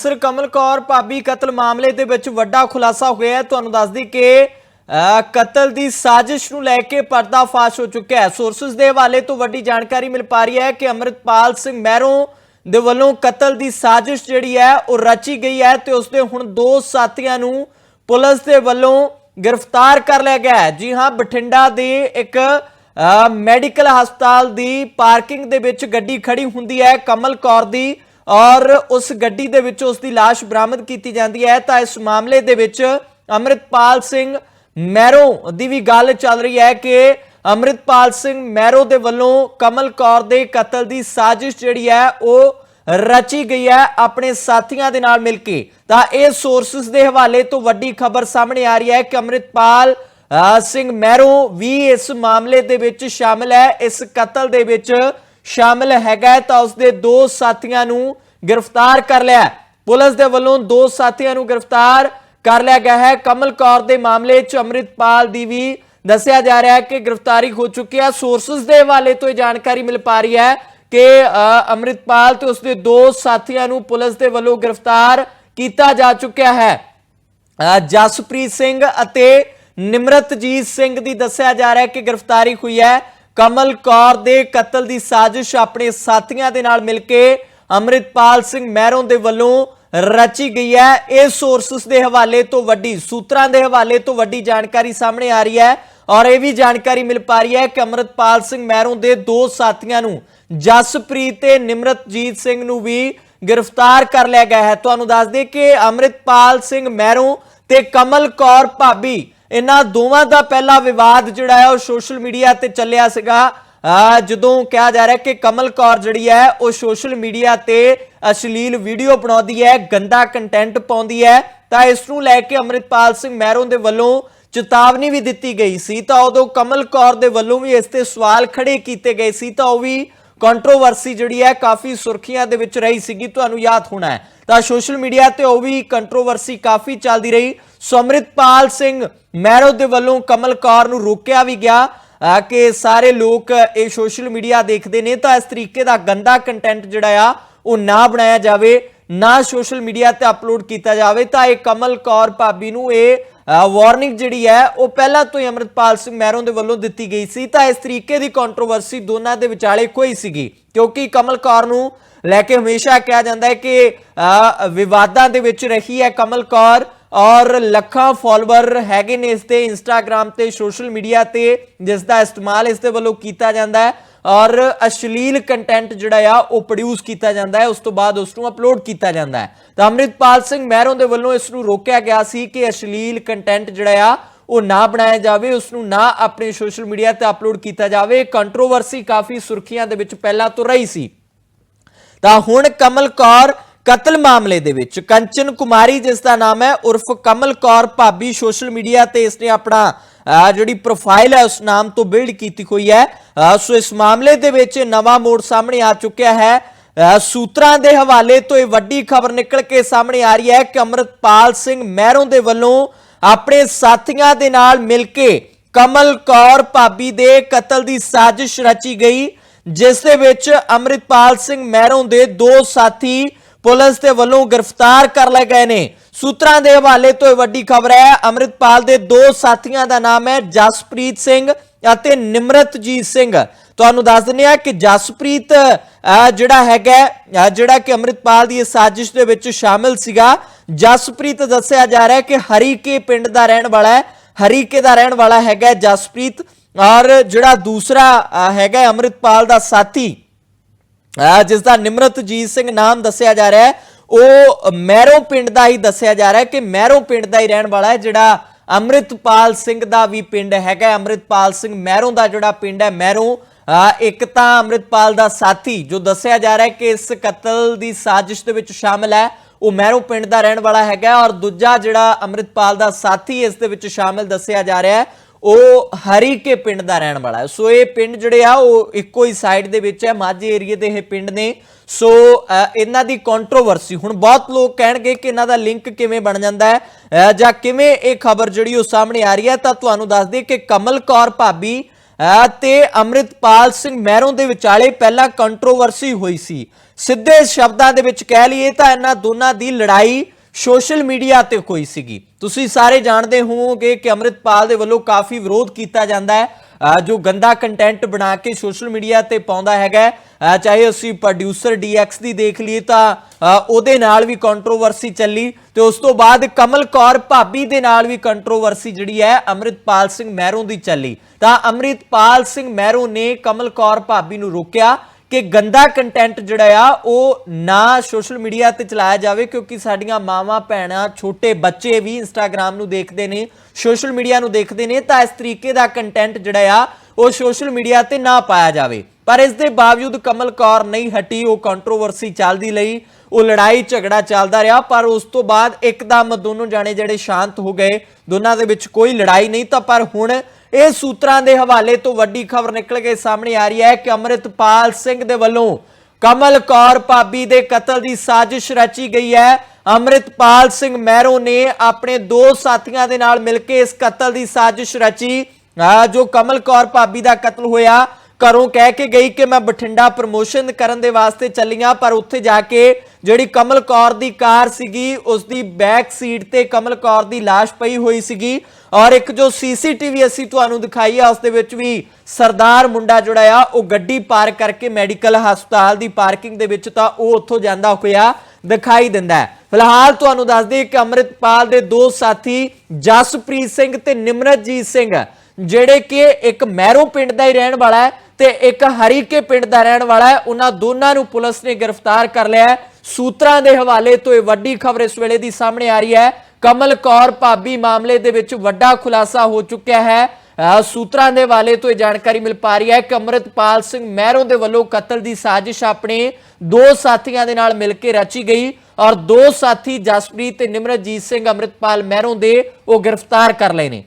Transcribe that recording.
Sir ਕਮਲ ਕੌਰ ਭਾਬੀ ਕਤਲ ਮਾਮਲੇ ਦੇ ਵਿੱਚ ਵੱਡਾ ਖੁਲਾਸਾ ਹੋਇਆ ਹੈ। ਤੁਹਾਨੂੰ ਦੱਸਦੀ ਕਿ ਕਤਲ ਦੀ ਸਾਜ਼ਿਸ਼ ਨੂੰ ਲੈ ਕੇ ਪਰਦਾਫਾਸ਼ ਹੋ ਚੁੱਕਿਆ ਹੈ। ਸੋਰਸਸ ਦੇ ਹਵਾਲੇ ਤੋਂ ਵੱਡੀ ਜਾਣਕਾਰੀ ਮਿਲ ਪਾ ਰਹੀ ਹੈ ਕਿ ਅਮਰਿਤਪਾਲ ਸਿੰਘ ਮਹਿਰੋਂ ਦੇ ਵੱਲੋਂ ਕਤਲ ਦੀ ਸਾਜ਼ਿਸ਼ ਜਿਹੜੀ ਹੈ ਉਹ ਰਚੀ ਗਈ ਹੈ ਤੇ ਉਸਦੇ ਹੁਣ ਦੋ ਸਾਥੀਆਂ ਨੂੰ ਪੁਲਿਸ ਦੇ ਵੱਲੋਂ ਗ੍ਰਿਫਤਾਰ ਕਰ ਲਿਆ ਗਿਆ ਹੈ। ਜੀ ਹਾਂ ਬਠਿੰਡਾ ਦੇ ਇੱਕ ਅ, ਮੈਡੀਕਲ ਹਸਪਤਾਲ ਦੀ ਪਾਰਕਿੰਗ ਦੇ ਵਿੱਚ ਗੱਡੀ ਖੜੀ ਹੁੰਦੀ ਹੈ। ਕਮਲ ਕੌਰ ਦੀ ਔਰ ਉਸ ਗੱਡੀ ਦੇ ਵਿੱਚ ਉਸ ਦੀ ਲਾਸ਼ ਬਰਾਮਦ ਕੀਤੀ ਜਾਂਦੀ ਹੈ। ਤਾਂ ਇਸ ਮਾਮਲੇ ਦੇ ਵਿੱਚ ਅਮਰਿਤਪਾਲ ਸਿੰਘ ਮੈਰੋ ਦੀ ਵੀ ਗੱਲ ਚੱਲ ਰਹੀ ਹੈ ਕਿ ਅਮਰਿਤਪਾਲ ਸਿੰਘ ਮੈਰੋ ਦੇ ਵੱਲੋਂ ਕਮਲ ਕੌਰ ਦੇ ਕਤਲ ਦੀ ਸਾਜ਼ਿਸ਼ ਜਿਹੜੀ ਹੈ, ਉਹ ਰਚੀ ਗਈ ਹੈ ਆਪਣੇ ਸਾਥੀਆਂ ਦੇ ਨਾਲ ਮਿਲ ਕੇ। ਤਾਂ ਇਹ ਸੋਰਸਸ ਦੇ ਹਵਾਲੇ ਤੋਂ ਵੱਡੀ ਖਬਰ ਸਾਹਮਣੇ ਆ ਰਹੀ ਹੈ ਕਿ ਅਮਰਿਤਪਾਲ ਸਿੰਘ ਮੈਰੋ ਵੀ ਇਸ ਮਾਮਲੇ ਦੇ ਵਿੱਚ ਸ਼ਾਮਲ ਹੈ। ਇਸ ਕਤਲ ਦੇ ਵਿੱਚ ਸ਼ਾਮਲ ਹੈਗਾ ਤਾਂ ਉਸ ਦੇ ਦੋ ਸਾਥੀਆਂ ਨੂੰ ਗ੍ਰਿਫਤਾਰ ਕਰ ਲਿਆ ਪੁਲਿਸ ਦੇ ਵੱਲੋਂ ਦੋ ਸਾਥੀਆਂ ਨੂੰ ਗ੍ਰਿਫਤਾਰ ਕਰ ਲਿਆ ਗਿਆ ਹੈ। ਕਮਲ ਕੌਰ ਦੇ ਮਾਮਲੇ 'ਚ ਅਮਰਿਤਪਾਲ ਦੀ ਵੀ ਦੱਸਿਆ ਜਾ ਰਿਹਾ ਹੈ ਕਿ ਗ੍ਰਿਫਤਾਰੀ ਹੋ ਚੁੱਕੀ ਹੈ। ਸੋਰਸਸ ਦੇ ਹਵਾਲੇ ਤੋਂ ਇਹ ਜਾਣਕਾਰੀ ਮਿਲ ਪਾ ਰਹੀ ਹੈ ਕਿ ਅ, ਅਮਰਿਤਪਾਲ ਤੇ ਉਸਦੇ ਦੋ ਸਾਥੀਆਂ ਨੂੰ ਪੁਲਿਸ ਦੇ ਵੱਲੋਂ ਗ੍ਰਿਫਤਾਰ ਕੀਤਾ ਜਾ ਚੁੱਕਿਆ ਹੈ। ਜਸਪ੍ਰੀਤ ਸਿੰਘ ਅਤੇ ਨਿਮਰਤਜੀਤ ਸਿੰਘ ਦੀ ਦੱਸਿਆ ਜਾ ਰਿਹਾ ਹੈ ਕਿ ਗ੍ਰਿਫਤਾਰੀ ਹੋਈ ਹੈ। ਕਮਲ ਕੌਰ ਦੇ ਕਤਲ ਦੀ ਸਾਜ਼ਿਸ਼ ਆਪਣੇ ਸਾਥੀਆਂ ਦੇ ਨਾਲ ਮਿਲ ਕੇ ਅਮਰਿਤਪਾਲ ਸਿੰਘ ਮਹਿਰੋਂ ਦੇ ਵੱਲੋਂ ਰਚੀ ਗਈ ਹੈ। ਇਹ ਸੋਰਸਸ ਦੇ ਹਵਾਲੇ ਤੋਂ ਵੱਡੀ, ਸੂਤਰਾਂ ਦੇ ਹਵਾਲੇ ਤੋਂ ਵੱਡੀ ਜਾਣਕਾਰੀ ਸਾਹਮਣੇ ਆ ਰਹੀ ਹੈ ਔਰ ਇਹ ਵੀ ਜਾਣਕਾਰੀ ਮਿਲ ਪਾ ਰਹੀ ਹੈ ਕਿ ਅਮਰਿਤਪਾਲ ਸਿੰਘ ਮਹਿਰੋਂ ਦੇ ਦੋ ਸਾਥੀਆਂ ਨੂੰ, ਜਸਪ੍ਰੀਤ ਤੇ ਨਿਮਰਤਜੀਤ ਸਿੰਘ ਨੂੰ ਵੀ ਗ੍ਰਿਫਤਾਰ ਕਰ ਲਿਆ ਗਿਆ ਹੈ। ਤੁਹਾਨੂੰ ਦੱਸ ਦੇ ਕਿ ਅਮਰਿਤਪਾਲ ਸਿੰਘ ਮਹਿਰੋਂ ਤੇ ਕਮਲ ਕੌਰ ਭਾਬੀ, ਇਹਨਾਂ ਦੋਵਾਂ ਦਾ ਪਹਿਲਾ ਵਿਵਾਦ ਜਿਹੜਾ ਹੈ ਉਹ ਸੋਸ਼ਲ ਮੀਡੀਆ ਤੇ ਚੱਲਿਆ ਸੀਗਾ। ਜਦੋਂ ਕਿਹਾ ਜਾ ਰਿਹਾ ਕਿ ਕਮਲ ਕੌਰ ਜਿਹੜੀ ਹੈ, ਉਹ ਸੋਸ਼ਲ ਮੀਡੀਆ ਤੇ ਅਸ਼ਲੀਲ ਵੀਡੀਓ ਬਣਾਉਂਦੀ ਹੈ, ਗੰਦਾ ਕੰਟੈਂਟ ਪਾਉਂਦੀ ਹੈ, ਤਾਂ ਇਸ ਨੂੰ ਲੈ ਕੇ ਅਮਰਿਤਪਾਲ ਸਿੰਘ ਮਹਿਰੋਂ ਦੇ ਵੱਲੋਂ ਚੇਤਾਵਨੀ ਵੀ ਦਿੱਤੀ ਗਈ ਸੀ। ਤਾਂ ਉਦੋਂ ਕਮਲ ਕੌਰ ਦੇ ਵੱਲੋਂ ਵੀ ਇਸ ਤੇ ਸਵਾਲ ਖੜੇ ਕੀਤੇ ਗਏ ਸੀ, ਤਾਂ ਉਹ ਵੀ ਕੰਟਰੋਵਰਸੀ ਜਿਹੜੀ ਹੈ, ਕਾਫੀ ਸੁਰਖੀਆਂ ਦੇ ਵਿੱਚ ਰਹੀ ਸੀਗੀ, ਤੁਹਾਨੂੰ ਯਾਦ ਹੋਣਾ ਹੈ। ਤਾਂ ਸੋਸ਼ਲ ਮੀਡੀਆ ਤੇ ਉਹ ਵੀ ਕੰਟਰੋਵਰਸੀ ਕਾਫੀ ਚੱਲਦੀ ਰਹੀ। ਸੋ ਅੰਮ੍ਰਿਤਪਾਲ ਸਿੰਘ ਮਹਿਰੋ ਦੇ ਵੱਲੋਂ ਕਮਲ ਕੌਰ ਨੂੰ ਰੋਕਿਆ ਵੀ ਗਿਆ। ਕਿ ਸਾਰੇ ਲੋਕ ਇਹ ਸੋਸ਼ਲ ਮੀਡੀਆ ਦੇਖਦੇ ਨੇ, ਤਾਂ ਇਸ ਤਰੀਕੇ ਦਾ ਗੰਦਾ ਕੰਟੈਂਟ ਜਿਹੜਾ ਆ, ਉਹ ਨਾ ਬਣਾਇਆ ਜਾਵੇ, ਨਾ ਸੋਸ਼ਲ ਮੀਡੀਆ ਤੇ ਅਪਲੋਡ ਕੀਤਾ ਜਾਵੇ। ਤਾਂ ਇਹ ਕਮਲ ਕੌਰ ਭਾਬੀ ਨੂੰ ਇਹ ਵਾਰਨਿੰਗ ਜਿਹੜੀ ਹੈ, ਉਹ ਪਹਿਲਾਂ ਤੋਂ ਹੀ ਅਮਰਿਤਪਾਲ ਸਿੰਘ ਮਹਿਰੋਂ ਦੇ ਵੱਲੋਂ ਦਿੱਤੀ ਗਈ ਸੀ। ਤਾਂ ਇਸ ਤਰੀਕੇ ਦੀ ਕੰਟਰੋਵਰਸੀ ਦੋਨਾਂ ਦੇ ਵਿਚਾਲੇ ਕੋਈ ਸੀਗੀ, ਕਿਉਂਕਿ ਕਮਲ ਕੌਰ ਨੂੰ ਲੈ ਕੇ ਹਮੇਸ਼ਾ ਕਿਹਾ ਜਾਂਦਾ ਹੈ ਕਿ ਵਿਵਾਦਾਂ ਦੇ ਵਿੱਚ ਰਹੀ ਹੈ ਕਮਲ ਕੌਰ। ਔਰ ਲੱਖਾਂ ਫਾਲੋਅਰ ਹੈਗੇ ਨੇ ਇਸ ਤੇ ਇੰਸਟਾਗ੍ਰam ਤੇ ਸੋਸ਼ਲ ਮੀਡੀਆ ਤੇ, ਜਿਸ ਦਾ ਇਸਤੇਮਾਲ ਇਸ ਦੇ ਵੱਲੋਂ ਕੀਤਾ ਜਾਂਦਾ ਹੈ। ਔਰ ਅਸ਼ਲੀਲ ਕੰਟੈਂਟ ਜਿਹੜਾ ਆ, ਉਹ ਪ੍ਰੋਡਿਊਸ ਕੀਤਾ ਜਾਂਦਾ ਹੈ। ਉਸ ਤੋਂ ਬਾਅਦ ਉਸ ਨੂੰ ਅਪਲੋਡ ਕੀਤਾ ਜਾਂਦਾ ਹੈ। ਤਾਂ ਅਮਰਿਤਪਾਲ ਸਿੰਘ ਮਹਿਰੋਂ ਦੇ ਵੱਲੋਂ ਇਸ ਨੂੰ ਰੋਕਿਆ ਗਿਆ ਸੀ ਕਿ ਅਸ਼ਲੀਲ ਕੰਟੈਂਟ ਜਿਹੜਾ ਆ, ਉਹ ਨਾ ਬਣਾਇਆ ਜਾਵੇ ਉਸ ਨੂੰ ਨਾ ਆਪਣੇ ਸੋਸ਼ਲ ਮੀਡੀਆ ਤੇ ਅਪਲੋਡ ਕੀਤਾ ਜਾਵੇ। ਕੰਟਰੋਵਰਸੀ ਕਾਫੀ ਸੁਰਖੀਆਂ ਦੇ ਵਿੱਚ ਪਹਿਲਾਂ ਤੋਂ ਰਹੀ ਸੀ। ਤਾਂ ਹੁਣ ਕਮਲ ਕੌਰ ਕਤਲ ਮਾਮਲੇ ਦੇ ਵਿੱਚ ਕੰਚਨ ਕੁਮਾਰੀ, ਜਿਸ ਦਾ ਨਾਮ ਹੈ ਉਰਫ ਕਮਲ ਕੌਰ ਭਾਬੀ, ਸੋਸ਼ਲ ਮੀਡੀਆ ਤੇ ਇਸਨੇ ਆਪਣਾ ਜਿਹੜੀ ਪ੍ਰੋਫਾਈਲ ਹੈ ਉਸ ਨਾਮ ਤੋਂ ਬਿਲਡ ਕੀਤੀ ਹੋਈ ਹੈ। ਸੋ ਇਸ ਮਾਮਲੇ ਦੇ ਵਿੱਚ ਨਵਾਂ ਮੋੜ ਸਾਹਮਣੇ ਆ ਚੁੱਕਿਆ ਹੈ। ਸੂਤਰਾਂ ਦੇ ਹਵਾਲੇ ਤੋਂ ਇਹ ਵੱਡੀ ਖਬਰ ਨਿਕਲ ਕੇ ਸਾਹਮਣੇ ਆ ਰਹੀ ਹੈ ਕਿ ਅਮਰਤਪਾਲ ਸਿੰਘ ਮਹਿਰੋਂ ਦੇ ਵੱਲੋਂ ਆਪਣੇ ਸਾਥੀਆਂ ਦੇ ਨਾਲ ਮਿਲ ਕੇ ਕਮਲ ਕੌਰ ਭਾਬੀ ਦੇ ਕਤਲ ਦੀ ਸਾਜ਼ਿਸ਼ ਰਚੀ ਗਈ, ਜਿਸ ਦੇ ਵਿੱਚ ਅਮਰਿਤਪਾਲ ਸਿੰਘ ਮਹਿਰੋਂ ਦੇ ਦੋ ਸਾਥੀ ਪੁਲਿਸ ਦੇ ਵੱਲੋਂ ਗ੍ਰਿਫਤਾਰ ਕਰ ਲਏ ਗਏ ਨੇ। ਸੂਤਰਾਂ ਦੇ ਹਵਾਲੇ ਤੋਂ ਇਹ ਵੱਡੀ ਖਬਰ ਹੈ, ਅਮਰਿਤਪਾਲ ਦੇ ਦੋ ਸਾਥੀਆਂ ਦਾ ਨਾਮ ਹੈ ਜਸਪ੍ਰੀਤ ਸਿੰਘ ਅਤੇ ਨਿਮਰਤਜੀਤ ਸਿੰਘ। ਤੁਹਾਨੂੰ ਦੱਸ ਦਿੰਦੇ ਆ ਕਿ ਜਸਪ੍ਰੀਤ ਜਿਹੜਾ ਹੈਗਾ ਜਿਹੜਾ ਕਿ ਅਮਰਿਤਪਾਲ ਦੀ ਇਸ ਸਾਜ਼ਿਸ਼ ਦੇ ਵਿੱਚ ਸ਼ਾਮਿਲ ਸੀਗਾ। ਜਸਪ੍ਰੀਤ ਦੱਸਿਆ ਜਾ ਰਿਹਾ ਹੈ ਕਿ ਹਰੀਕੇ ਪਿੰਡ ਦਾ ਰਹਿਣ ਵਾਲਾ ਹੈ, ਹਰੀਕੇ ਦਾ ਰਹਿਣ ਵਾਲਾ ਹੈਗਾ ਜਸਪ੍ਰੀਤ। ਔਰ ਜਿਹੜਾ ਦੂਸਰਾ ਹੈਗਾ ਅਮਰਿਤਪਾਲ ਦਾ ਸਾਥੀ ਜਿਸ ਦਾ ਨਿਮਰਤਜੀਤ ਸਿੰਘ ਨਾਮ ਦੱਸਿਆ ਜਾ ਰਿਹਾ ਹੈ। ਉਹ ਮੈਰੋ ਪਿੰਡ ਦਾ ਹੀ ਦੱਸਿਆ ਜਾ ਰਿਹਾ ਹੈ ਕਿ ਮਹਿਰੋ ਪਿੰਡ ਦਾ ਹੀ ਰਹਿਣ ਵਾਲਾ ਹੈ, ਜਿਹੜਾ ਅੰਮ੍ਰਿਤਪਾਲ ਸਿੰਘ ਦਾ ਵੀ ਪਿੰਡ ਹੈਗਾ ਅੰਮ੍ਰਿਤਪਾਲ ਸਿੰਘ ਮਹਿਰੋਂ ਦਾ ਜਿਹੜਾ ਪਿੰਡ ਹੈ ਮਹਿਰੋਂ ਅਹ ਇੱਕ ਤਾਂ ਅੰਮ੍ਰਿਤਪਾਲ ਦਾ ਸਾਥੀ ਜੋ ਦੱਸਿਆ ਜਾ ਰਿਹਾ ਹੈ ਕਿ ਇਸ ਕਤਲ ਦੀ ਸਾਜ਼ਿਸ਼ ਦੇ ਵਿੱਚ ਸ਼ਾਮਲ ਹੈ, ਉਹ ਮਹਿਰੋ ਪਿੰਡ ਦਾ ਰਹਿਣ ਵਾਲਾ ਹੈਗਾ ਔਰ ਦੂਜਾ ਜਿਹੜਾ ਅੰਮ੍ਰਿਤਪਾਲ ਦਾ ਸਾਥੀ ਇਸ ਦੇ ਵਿੱਚ ਸ਼ਾਮਲ ਦੱਸਿਆ ਜਾ ਰਿਹਾ ਹੈ ਉਹ ਹਰੀਕੇ ਪਿੰਡ ਦਾ ਰਹਿਣ ਵਾਲਾ ਹੈ। ਸੋ ਇਹ ਪਿੰਡ ਜਿਹੜੇ ਆ, ਉਹ ਇੱਕੋ ਹੀ ਸਾਈਡ ਦੇ ਵਿੱਚ ਹੈ, ਮਾਝੇ ਏਰੀਏ ਦੇ ਇਹ ਪਿੰਡ ਨੇ। ਸੋ ਇਹਨਾਂ ਦੀ ਕੰਟਰੋਵਰਸੀ ਹੁਣ ਬਹੁਤ ਲੋਕ ਕਹਿਣਗੇ ਕਿ ਇਹਨਾਂ ਦਾ ਲਿੰਕ ਕਿਵੇਂ ਬਣ ਜਾਂਦਾ ਹੈ ਜਾਂ ਕਿਵੇਂ ਇਹ ਖਬਰ ਜਿਹੜੀ ਉਹ ਸਾਹਮਣੇ ਆ ਰਹੀ ਹੈ, ਤਾਂ ਤੁਹਾਨੂੰ ਦੱਸ ਦਈਏ ਕਿ ਕਮਲ ਕੌਰ ਭਾਬੀ ਅਹ ਤੇ ਅੰਮ੍ਰਿਤਪਾਲ ਸਿੰਘ ਮਹਿਰੋਂ ਦੇ ਵਿਚਾਲੇ ਪਹਿਲਾਂ ਕੰਟਰੋਵਰਸੀ ਹੋਈ ਸੀ। ਸਿੱਧੇ ਸ਼ਬਦਾਂ ਦੇ ਵਿੱਚ ਕਹਿ ਲਈਏ ਤਾਂ ਇਹਨਾਂ ਦੋਨਾਂ ਦੀ ਲੜਾਈ ਸੋਸ਼ਲ ਮੀਡੀਆ ਤੇ ਹੋਈ ਸੀਗੀ। ਤੁਸੀਂ ਸਾਰੇ ਜਾਣਦੇ ਹੋਵੋਗੇ ਕਿ ਅੰਮ੍ਰਿਤਪਾਲ ਦੇ ਵੱਲੋਂ ਕਾਫੀ ਵਿਰੋਧ ਕੀਤਾ ਜਾਂਦਾ ਹੈ। ਜੋ ਗੰਦਾ ਕੰਟੈਂਟ ਬਣਾ ਕੇ ਸੋਸ਼ਲ ਮੀਡੀਆ ਤੇ ਪਾਉਂਦਾ ਹੈਗਾ ਚਾਹੇ ਅਸੀਂ ਪ੍ਰੋਡਿਊਸਰ DX ਦੀ ਦੇਖ ਲਈਏ ਤਾਂ ਉਹਦੇ ਨਾਲ ਵੀ ਕੰਟਰੋਵਰਸੀ ਚੱਲੀ ਤੇ ਉਸ ਤੋਂ ਬਾਅਦ ਕਮਲ ਕੌਰ ਭਾਬੀ ਦੇ ਨਾਲ ਵੀ ਕੰਟਰੋਵਰਸੀ ਜਿਹੜੀ ਹੈ ਅੰਮ੍ਰਿਤਪਾਲ ਸਿੰਘ ਮਹਿਰੋਂ ਦੀ ਚੱਲੀ। ਤਾਂ ਅੰਮ੍ਰਿਤਪਾਲ ਸਿੰਘ ਮਹਿਰੋਂ ਨੇ ਕਮਲ ਕੌਰ ਭਾਬੀ ਨੂੰ ਰੋਕਿਆ। ਕਿ ਗੰਦਾ ਕੰਟੈਂਟ ਜਿਹੜਾ ਆ, ਉਹ ਨਾ ਸੋਸ਼ਲ ਮੀਡੀਆ ਤੇ ਚਲਾਇਆ ਜਾਵੇ, ਕਿਉਂਕਿ ਸਾਡੀਆਂ ਮਾਵਾਂ, ਭੈਣਾਂ, ਛੋਟੇ ਬੱਚੇ ਵੀ ਇੰਸਟਾਗ੍ਰam ਨੂੰ ਦੇਖਦੇ ਨੇ ਸੋਸ਼ਲ ਮੀਡੀਆ ਨੂੰ ਦੇਖਦੇ ਨੇ, ਤਾਂ ਇਸ ਤਰੀਕੇ ਦਾ ਕੰਟੈਂਟ ਜਿਹੜਾ ਆ, ਉਹ ਸੋਸ਼ਲ ਮੀਡੀਆ ਤੇ ਨਾ ਪਾਇਆ ਜਾਵੇ। ਪਰ ਇਸ ਦੇ ਬਾਵਜੂਦ ਕਮਲ ਕੌਰ ਨਹੀਂ ਹਟੀ, ਉਹ ਕੰਟਰੋਵਰਸੀ ਚੱਲਦੀ ਲਈ, ਉਹ ਲੜਾਈ ਝਗੜਾ ਚੱਲਦਾ ਰਿਹਾ, ਪਰ ਉਸ ਤੋਂ ਬਾਅਦ ਇੱਕਦਮ ਦੋਨੋਂ ਜਾਣੇ ਜਿਹੜੇ ਸ਼ਾਂਤ ਹੋ ਗਏ, ਦੋਨਾਂ ਦੇ ਵਿੱਚ ਕੋਈ ਲੜਾਈ ਨਹੀਂ ਤਾਂ ਪਰ ਹੁਣ ਇਹ ਸੂਤਰਾਂ ਦੇ ਹਵਾਲੇ ਤੋਂ ਵੱਡੀ ਖਬਰ ਨਿਕਲ ਕੇ ਸਾਹਮਣੇ ਆ ਰਹੀ ਹੈ ਕਿ ਅੰਮ੍ਰਿਤਪਾਲ ਸਿੰਘ ਦੇ ਵੱਲੋਂ ਕਮਲ ਕੌਰ ਭਾਬੀ ਦੇ ਕਤਲ ਦੀ ਸਾਜ਼ਿਸ਼ ਰਚੀ ਗਈ ਹੈ। ਅੰਮ੍ਰਿਤਪਾਲ ਸਿੰਘ ਮਹਿਰੋਂ ਨੇ ਆਪਣੇ ਦੋ ਸਾਥੀਆਂ ਦੇ ਨਾਲ ਮਿਲ ਕੇ ਇਸ ਕਤਲ ਦੀ ਸਾਜ਼ਿਸ਼ ਰਚੀ। ਜੋ ਕਮਲ ਕੌਰ ਭਾਬੀ ਦਾ ਕਤਲ ਹੋਇਆ, ਘਰੋਂ ਕਹਿ ਕੇ ਗਈ ਕਿ ਮੈਂ ਬਠਿੰਡਾ ਪ੍ਰਮੋਸ਼ਨ ਕਰਨ ਦੇ ਵਾਸਤੇ ਚੱਲੀਆਂ ਪਰ ਉੱਥੇ ਜਾ ਕੇ ਜਿਹੜੀ ਕਮਲ ਕੌਰ ਦੀ ਕਾਰ ਸੀਗੀ ਉਸ ਦੀ ਬੈਕ ਸੀਟ ਤੇ ਕਮਲ ਕੌਰ ਦੀ ਲਾਸ਼ ਪਈ ਹੋਈ ਸੀਗੀ। ਔਰ ਇੱਕ ਜੋ ਸੀਸੀਟੀਵੀ ਅਸੀਂ ਤੁਹਾਨੂੰ ਦਿਖਾਈ ਆ, ਉਸ ਦੇ ਵਿੱਚ ਵੀ ਸਰਦਾਰ ਮੁੰਡਾ ਜਿਹੜਾ ਆ, ਉਹ ਗੱਡੀ ਪਾਰ ਕਰਕੇ ਮੈਡੀਕਲ ਹਸਪਤਾਲ ਦੀ ਪਾਰਕਿੰਗ ਦੇ ਵਿੱਚ ਤਾਂ ਉਹ ਉੱਥੋਂ ਜਾਂਦਾ ਹੋਇਆ ਦਿਖਾਈ ਦਿੰਦਾ ਫਿਲਹਾਲ ਤੁਹਾਨੂੰ ਦੱਸ ਦਈਏ ਕਿ ਅੰਮ੍ਰਿਤਪਾਲ ਦੇ ਦੋ ਸਾਥੀ ਜਸਪ੍ਰੀਤ ਸਿੰਘ ਤੇ ਨਿਮਰਤਜੀਤ ਸਿੰਘ, ਜਿਹੜੇ ਕਿ ਇੱਕ ਮਹਿਰੋ ਪਿੰਡ ਦਾ ਹੀ ਰਹਿਣ ਵਾਲਾ ਹੈ ਤੇ ਇੱਕ ਹਰੀਕੇ ਪਿੰਡ ਦਾ ਰਹਿਣ ਵਾਲਾ ਹੈ। ਉਹਨਾਂ ਦੋਨਾਂ ਨੂੰ ਪੁਲਿਸ ਨੇ ਗ੍ਰਿਫਤਾਰ ਕਰ ਲਿਆ ਸੂਤਰਾਂ ਦੇ ਹਵਾਲੇ ਤੋਂ ਇਹ ਵੱਡੀ ਖਬਰ ਇਸ ਵੇਲੇ ਦੀ ਸਾਹਮਣੇ ਆ ਰਹੀ ਹੈ ਕਮਲ ਕੌਰ ਭਾਬੀ ਮਾਮਲੇ ਦੇ ਵਿੱਚ ਵੱਡਾ ਖੁਲਾਸਾ ਹੋ ਚੁੱਕਿਆ ਹੈ। ਸੂਤਰਾਂ ਦੇ ਹਵਾਲੇ ਤੋਂ ਇਹ ਜਾਣਕਾਰੀ ਮਿਲ ਪਾ ਰਹੀ ਹੈ ਕਿ ਅੰਮ੍ਰਿਤਪਾਲ ਸਿੰਘ ਮਹਿਰੋਂ ਦੇ ਵੱਲੋਂ ਕਤਲ ਦੀ ਸਾਜ਼ਿਸ਼ ਆਪਣੇ ਦੋ ਸਾਥੀਆਂ ਦੇ ਨਾਲ ਮਿਲ ਕੇ ਰਚੀ ਗਈ ਔਰ ਦੋ ਸਾਥੀ ਜਸਪ੍ਰੀਤ ਤੇ ਨਿਮਰਤਜੀਤ ਸਿੰਘ ਅੰਮ੍ਰਿਤਪਾਲ ਮਹਿਰੋਂ ਦੇ ਉਹ ਗ੍ਰਿਫਤਾਰ ਕਰ ਲਏ ਨੇ।